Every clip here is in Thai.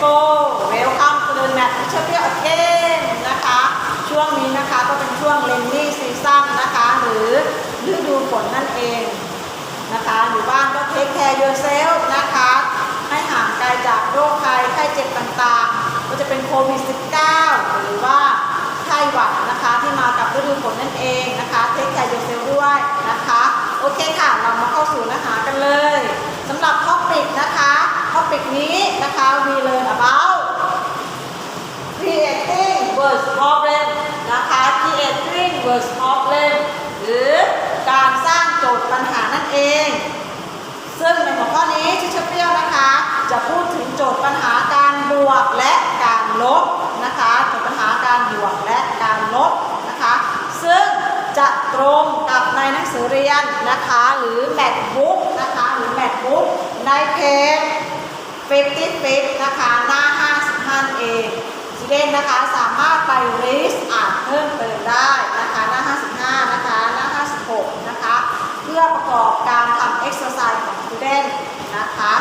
four welcome to the Math Teacher Bill again นะคะ ช่วงนี้นะคะก็เป็นช่วง rainy season นะคะ หรือฤดูฝนนั่นเองนะคะอยู่บ้านก็ take care yourself นะคะ ให้ห่างไกลจากโรคภัยไข้เจ็บต่างๆ ก็จะเป็นโควิด -19 หรือว่าไข้หวัดนะคะที่มากับฤดูฝนนั่นเองนะคะ take care yourself ด้วยนะคะ โอเคค่ะ เรามาเข้าสู่เนื้อหากันเลยสำหรับท็อปิกนะคะ ท็อปิกนี้นะคะ we learn about creating word problem นะคะ creating word problem หรือการสร้างโจทย์ปัญหานั่นเอง ซึ่งในหัวข้อนี้ชิชเปรี้ยวนะคะ จะพูดถึงโจทย์ปัญหาการบวกและการลบนะคะโจทย์ปัญหาการบวกและการลบนะคะ ซึ่งจะตรงกับในหนังสือเรียนนะคะ หรือแมทบุ๊กนะคะ หรือแมทบุ๊กในเพจ 50 50นะคะหน้า 55เองสเด่นนะคะสามารถไป list อ่านเพิ่มเติมได้นะคะหน้า 55 นะคะหน้า 56 นะคะ เพื่อประกอบการทำ exercise ของ student นะคะ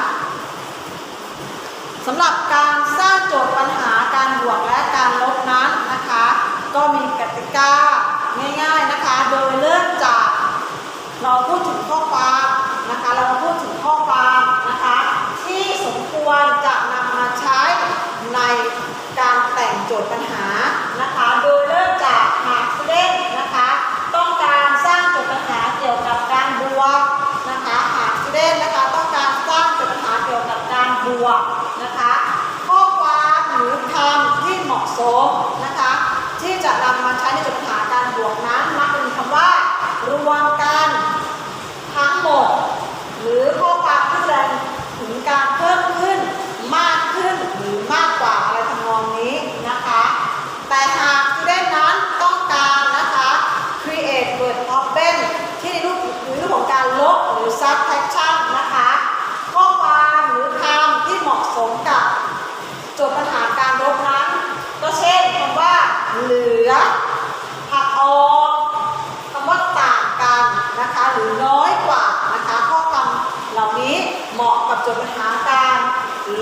สำหรับการสร้างโจทย์ปัญหาการบวกและการลบนั้นนะคะ ก็มีกติกาง่ายๆนะคะ โดยเริ่มจากเราพูดถึงข้อความนะคะ เรามาพูดถึงข้อความนะคะที่สม ควรจะนำมาใช้ในการแต่งโจทย์ปัญหานะคะ โดยเริ่มจากหากเล่นนะคะ ต้องการสร้างโจทย์ปัญหาเกี่ยวกับการบวกนะคะหากเล่นนะคะต้องการสร้างโจทย์ปัญหาเกี่ยวกับการบวกนะคะ ข้อความหรือคำที่เหมาะสมนะคะ ที่จะนำมาใช้ในโจทย์ปัญหาการบวกนั้นมักจะมีคำว่ารวมกัน ทั้งหมด หรือข้อความที่แสดงถึงการเพิ่มขึ้นมากขึ้นหรือมากกว่าอะไรทำนองนี้นะคะ แต่หากผู้เล่นนั้นต้องการนะคะ create word problem ที่ในรูปหรือรูปของการลบหรือ subtraction นะคะ ข้อความหรือคำที่เหมาะสมกับ โจทย์ปัญหาการลบนั้น ก็เช่นคำว่า เหลือหักออกคำว่าต่างกันนะคะ หรือน้อยกว่านะคะ ข้อความเหล่านี้ เหมาะกับโจทย์ปัญหาการ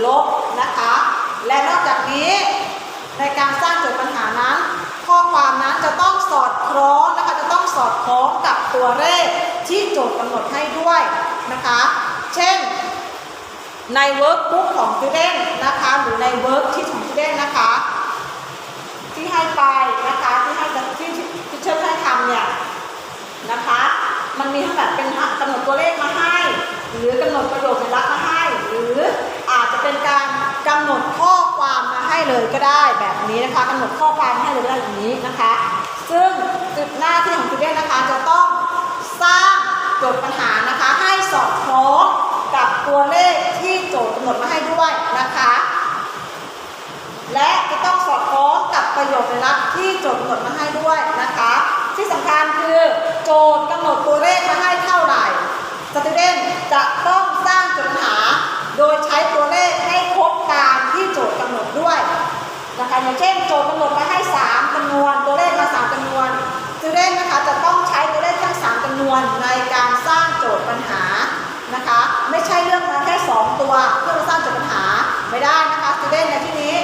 ลบนะคะ และนอกจากนี้ในการสร้างโจทย์ปัญหานั้น ข้อความนั้นจะต้องสอดคล้องนะคะจะต้องสอดคล้องกับตัวเลขที่โจทย์กำหนดให้ด้วยนะคะ เช่นในเวิร์กบุ๊กของ student นะคะหรือในเวิร์กที่ของ student นะคะ ที่ให้ไปนะคะที่ให้ที่ที่เชิญให้ทำเนี่ยนะคะ มันมีทั้งแบบเป็นกำหนดตัวเลขมาให้ หรือกำหนดประโยคสัญลักษณ์มาให้ หรืออาจจะเป็นการกำหนดข้อความมาให้เลยก็ได้แบบนี้นะคะกำหนดข้อความมาให้เลยก็ได้แบบนี้นะคะ ซึ่งจุดหน้าที่ของ student นะคะจะต้องสร้างโจทย์ปัญหานะคะให้สอดคล้องกับตัวเลขที่โจทย์กำหนดมาให้ด้วยนะคะ และจะต้องสอดคล้องกับประโยคสัญลักษณ์ที่โจทย์กำหนดมาให้ด้วยนะคะ ที่สำคัญคือโจทย์กำหนดตัวเลขมาให้เท่าไหร่สตูเดนจะต้องสร้างโจทย์ปัญหา โดยใช้ตัวเลขให้ครบตามที่โจทย์กำหนดด้วยนะคะอย่างเช่นโจทย์กำหนดมาให้ 3จำนวน ตัวเลขมา 3จำนวนสตูเดนนะคะจะต้องใช้ตัวเลขทั้ง 3จำนวนในการสร้างโจทย์ปัญหานะคะไม่ใช่เลือกมาแค่ 2 ตัวเพื่อมาสร้างโจทย์ปัญหาไม่ได้นะคะสตูเดนในที่นี้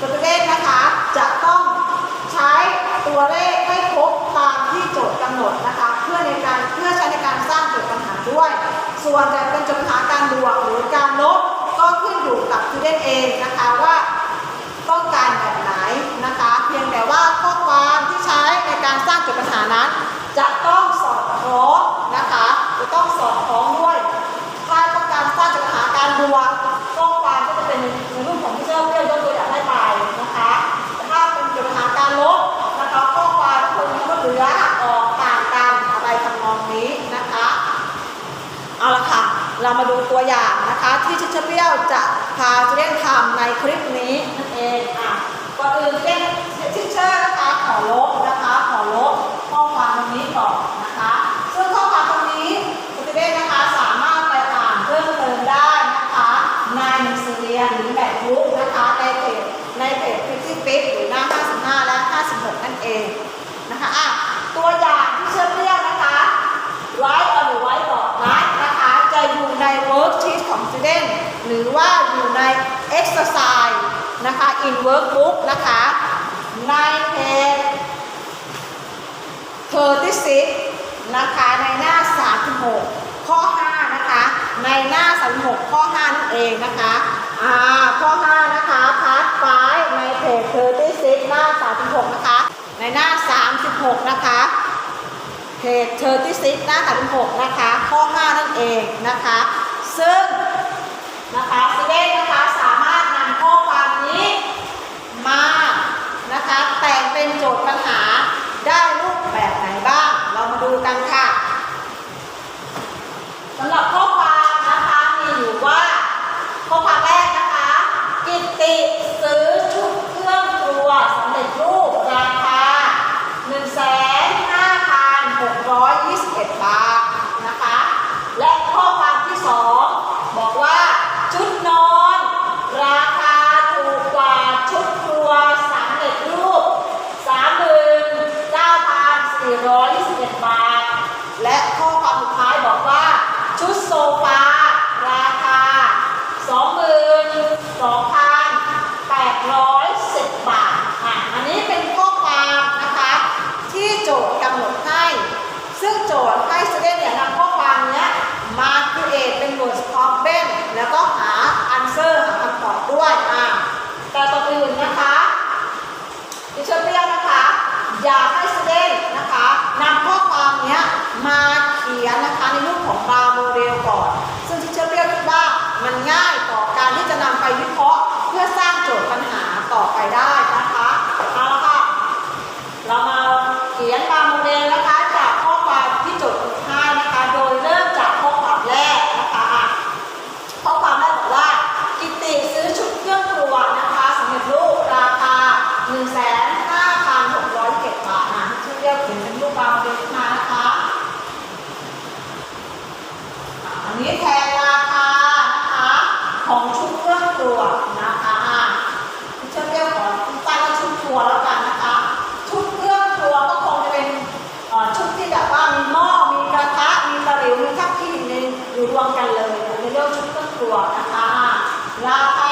ตัวเลขนะคะจะต้องใช้ตัวเลข ตามที่โจทย์กำหนดนะคะ เพื่อในการเพื่อใช้ในการสร้างโจทย์ปัญหาด้วย ส่วนจะเป็นโจทย์ปัญหาการบวกหรือการลบก็ขึ้นอยู่กับผู้เล่นเองนะคะว่าต้องการแบบไหนนะคะ เพียงแต่ว่าข้อความที่ใช้ในการสร้างโจทย์ปัญหานั้น จะต้อง มาดูตัวอย่างนะคะ ที่ชิชเปรี้ยวจะพาจะเล่นทำในคลิปนี้นั่นเองอะก่อนอื่นเล่นชิชเชอร์นะคะขอลบนะคะ ขอลบข้อความตรงนี้ก่อนนะคะ ซึ่งข้อความตรงนี้คุณเล่นนะคะสามารถไปอ่านเพิ่มเติมได้นะคะในหนังสือเรียนหรือแบบ รือว่าอยู่ใน exercise นะคะ in workbook นะคะ ในเพจ36นะคะในหน้า 36 ข้อ 5 นะคะ ในหน้า 36 ข้อ 5 นั่นเองนะคะอ่าข้อ 5 นะคะ พาร์ท5ในเพจ36 หน้า 36 นะคะ ในหน้า 36 นะคะเพจ36หน้า 36 นะคะ ข้อ 5 นั่นเองนะคะ ซึ่ง นะคะสเวตนะคะสามารถนำข้อความนี้มานะคะแต่งเป็นโจทย์ปัญหาได้รูปแบบไหนบ้าง เรามาดูกันค่ะสำหรับข้อความนะคะมีอยู่ว่า ข้อความแรกนะคะ กิตติสื่อียงนะคะในรูปของบาโมเดลก่อน ซึ่งที่เชื่อเรียกว่ามันง่ายต่อการที่จะนำไปวิเคราะห์ เพื่อสร้างโจทย์ปัญหาต่อไปได้นะคะ วนะคะลาไป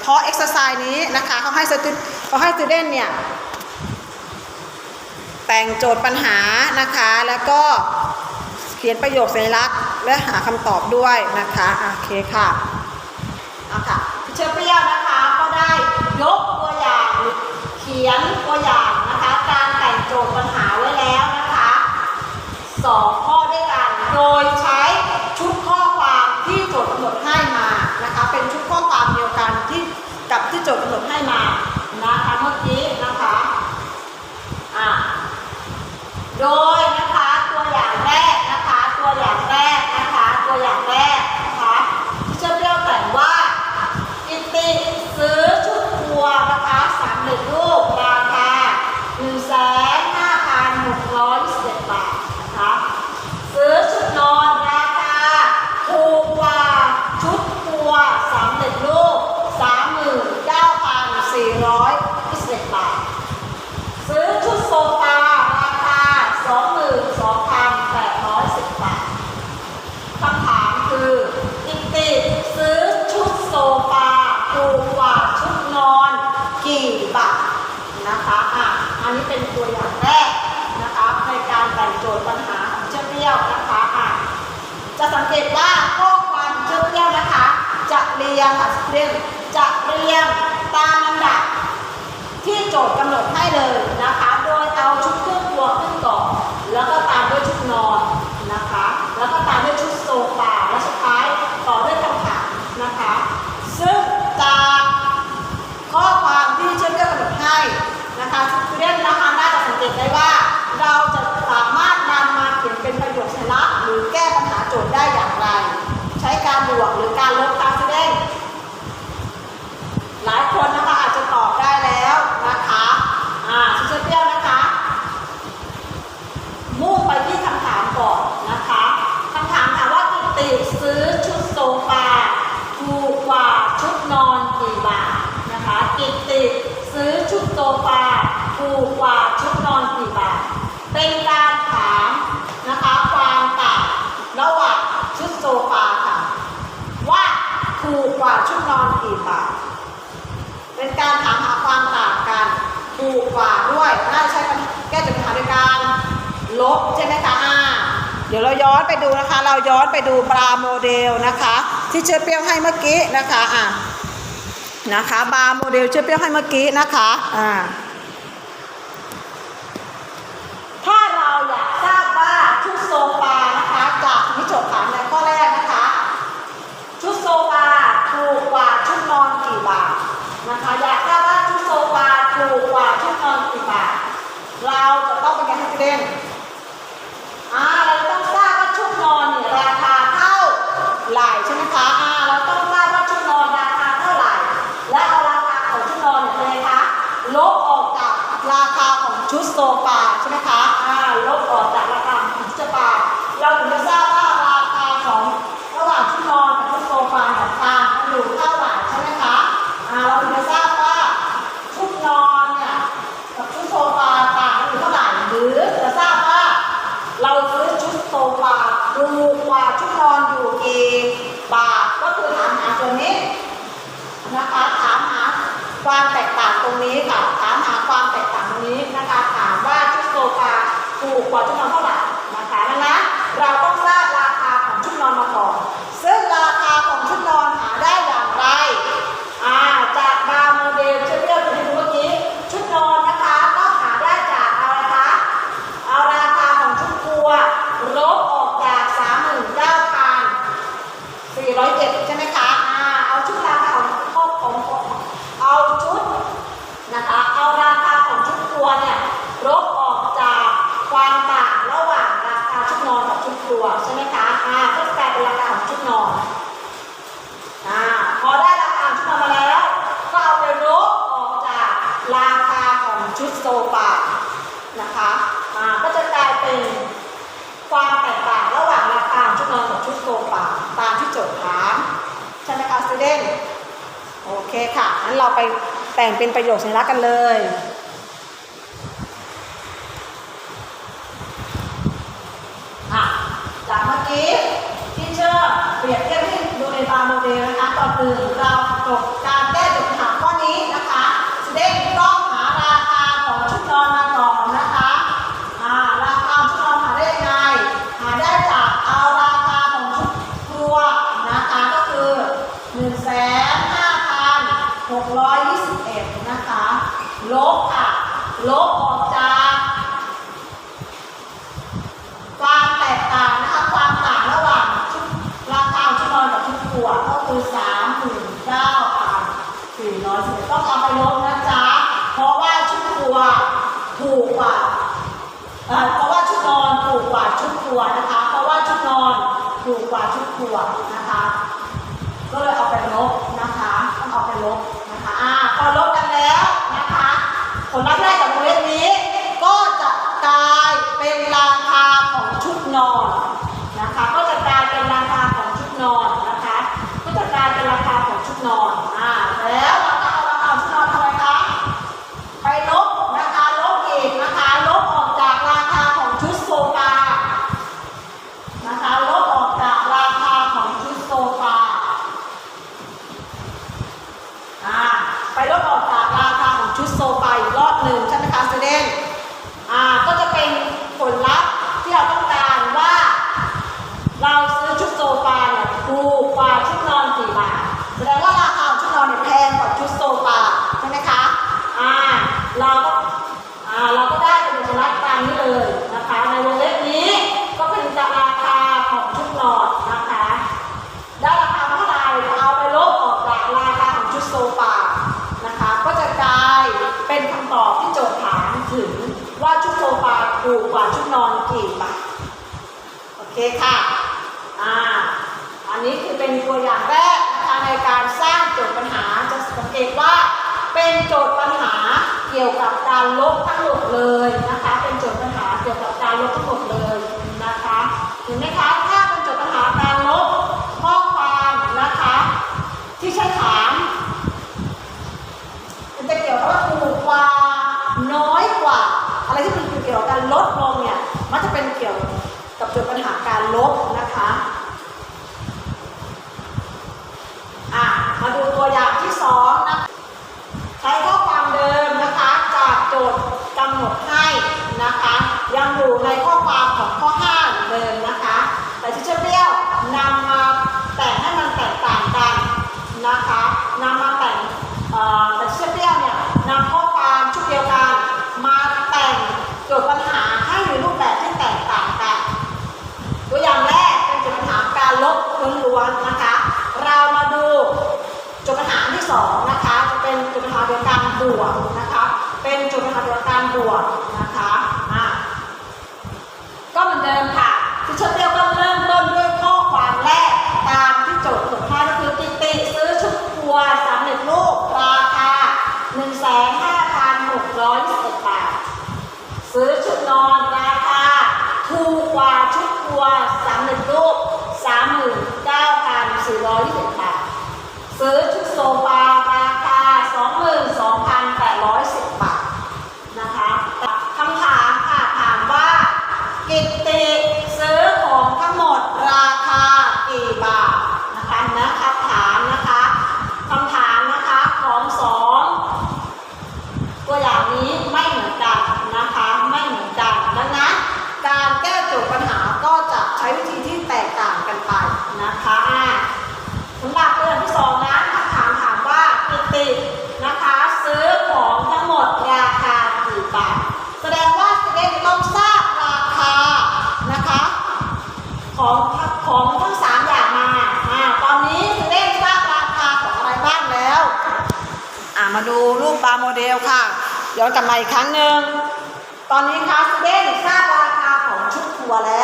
เพราะเอ็กซ์ไซส์นี้นะคะเขาให้สตูเขาให้สตูเดนเนี่ยแต่งโจทย์ปัญหานะคะแล้วก็เขียนประโยคสัญลักษณ์ และหาคำตอบด้วยนะคะโอเคค่ะเอาค่ะเชิญเปรี้ยวนะคะ จทย์ได้อย่างไร ใช้การบวกหรือการล ย้อนไปดูนะคะ เราย้อนไปดูปลาโมเดลนะคะ ที่เชื่อเปี้ยวให้เมื่อกี้นะคะอ่านะคะปลาโมเดลเชื่อเปี้ยวให้เมื่อกี้นะคะอ่าถ้าเราอยากทราบว่าชุดโซฟานะคะจากมิจฉาในข้อแรกนะคะ ชุดโซฟาถูกกว่าชุดนอนกี่บาทนะคะอยากทราบว่าชุดโซฟาถูกกว่าชุดนอนกี่บาทเราจะต้องไปยันให้เล่น 마지막 ชุดนอนอ่พอได้ราคาชุดนอนมาแล้ว ก็เอาไปลบออกจากราคาของชุดโซฟานะคะอ่าก็จะกลายเป็นความแตกต่างระหว่างราคาชุดนอนกับชุดโซฟาตามที่โจทย์ถามใช่ไหมคะสเดนโอเคค่ะงั้นเราไปแต่งเป็นประโยคสัญลักษณ์กันเลย 621 นะคะ ลบค่ะ ลบออกจากความแตกต่างนะคะ ความต่างระหว่างชุดราคาชุดนอนกับชุดตัวก็คือ 39,410ต้องเอาไปลบนะจ๊ะ เพราะว่าชุดตัวถูกกว่าเพราะว่าชุดนอนถูกกว่าชุดตัวนะคะ เพราะว่าชุดนอนถูกกว่าชุดตัวนะคะ ก็เลยเอาไปลบนะคะ ต้องเอาไปลบ ผลลัพธ์แรกจากโมเลกุลนี้ ก็จะกลายเป็นราคาของชุดนอนนะคะ ก็จะกลายเป็นรา ตัวอย่างแรกนะคะในการสร้างโจทย์ปัญหาจะสังเกตว่าเป็นโจทย์ปัญหาเกี่ยวกับการลบทั้งหมดเลยนะ เร็วค่ะย้อนกลับมาอีกครั้งหนึ่งตอนนี้ค่ะสเดนทราบราคาของชุดทัวร์แล้ว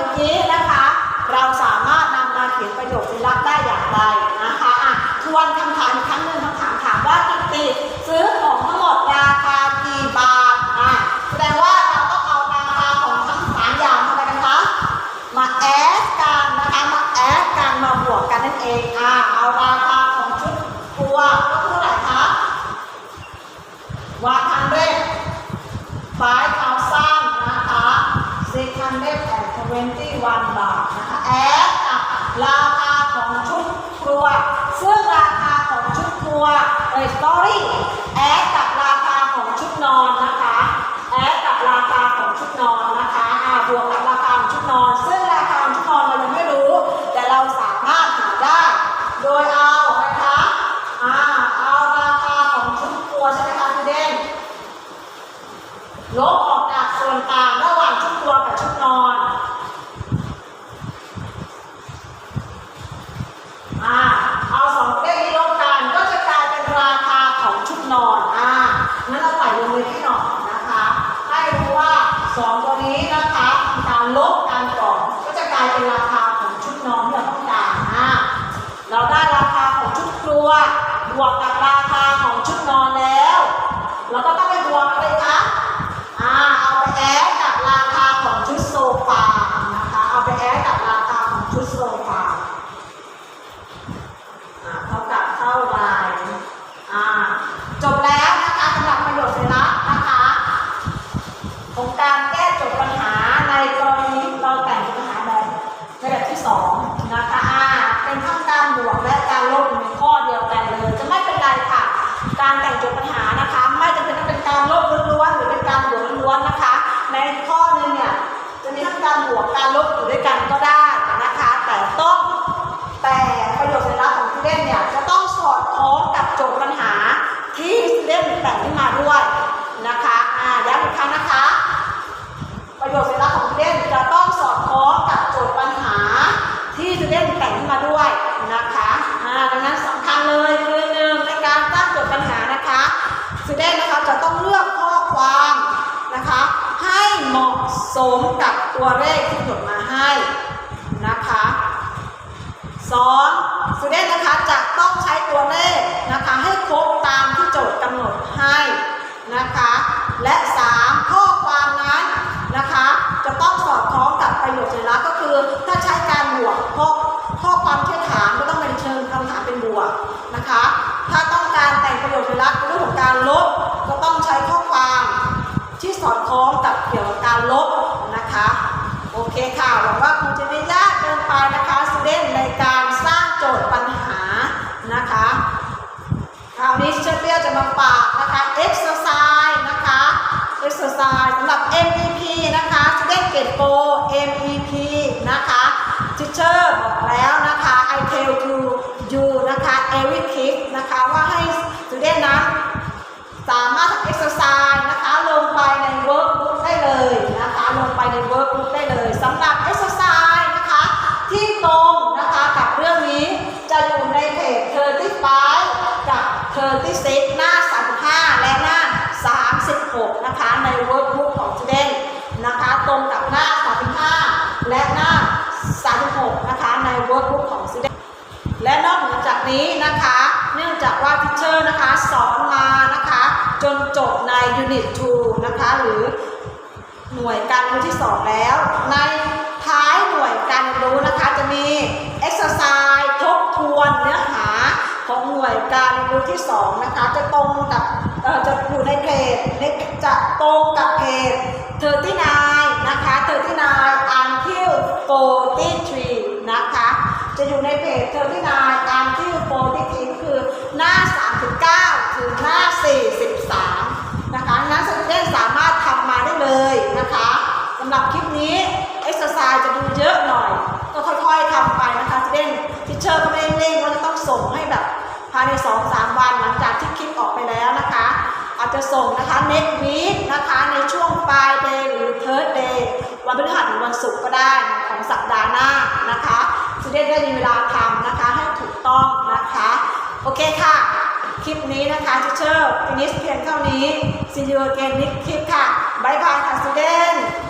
มื่อกี้นะคะ เราสามารถนำมาเขียนประโยคในรักษณ์ได้อย่างไรนะคะอะทวนคำถามครั้งหนึ่งคำถามถามว่าติดติซื้อของทั้งหมดราคากี่บาทอะแสดง เลยคนละหนึ่งในการตั้งโจทย์ปัญหานะคะสุดแรกนะคะจะต้องเลือกข้อความนะคะ ให้เหมาะสมกับตัวเลขที่จดมาให้นะคะสองสุดแรกนะคะจะต้องใช้ตัวเลขนะคะ ให้ครบตามที่โจทย์กำหนดให้นะคะ และสามข้อความนั้นนะคะ จะต้องสอดคล้องกับประโยชน์สัญลัก็คือ ถ้าใช้การบวกข้อ ข้อความแค่ถามก็ต้องเป็นเชิงคำถามเป็นบวกนะคะ ถ้าต้องการแต่งประโยคไวรัสเรื่องของการลบก็ต้องใช้ข้อความที่สอดคล้องกับเกี่ยวกับการลบนะคะ โอเคค่ะหวังว่าครูจะไม่ยากเกินไปนะคะสเดนในการสร้างโจทย์ปัญหานะคะคราวนี้เชฟเปียจะมาปากนะคะ exercise นะคะ exercise สสำหรับ MEP นะคะสเดนเกตโป MEP นะคะ Teacher แอวิคิกนะคะว่าให้ student นะสามารถทำเอ็กซ์ไซส์นะคะลงไปในเวิร์กบุ๊กได้เลยนะคะลงไปใน workbook นะคะ เนื่องจากว่าทิเชอร์นะคะสอนมานะคะ จนจบในยูนิต2นะคะ หรือหน่วยการรู้ที่ 2 แล้ว ในท้ายหน่วยการรู้นะคะ จะมีเอ็กซ์ไซส์ทบทวนเนื้อหาของหน่วยการรู้ที่ 2 นะคะ จะตรงกับจะอยู่ในเพจจะตรงกับเพจเธอที่นายนะคะเธอที่นายอันคิวโฟตี้ทรีนะคะ จะอยู่ในเพจ39 until 43คือหน้า 39 ถึงหน้า 43 นะคะนั้นสเดนสามารถทำมาได้เลยนะคะสำหรับคลิปนี้เอ็กซ์ไซส์จะดูเยอะหน่อย ก็ค่อยๆทำไปนะคะสเดนทิชเชอร์ก็ไม่เร่งว่าจะต้องส่งให้แบบภายใน 2-3 วันหลังจากที่คลิปออกไปแล้วนะคะ อาจจะส่งนะคะ next week นะคะในช่วงปลาย day หรือ third day วันพฤหัสหรือวันศุกร์ก็ได้ของสัปดาห์หน้านะคะ สเดนได้มีเวลาทำนะคะให้ถูกต้องนะคะ โอเคค่ะ คลิปนี้นะคะทิเชอร์ฟินิชเพียงเท่านี้ See you again next คลิปค่ะบายบายค่ะสตูดิโอ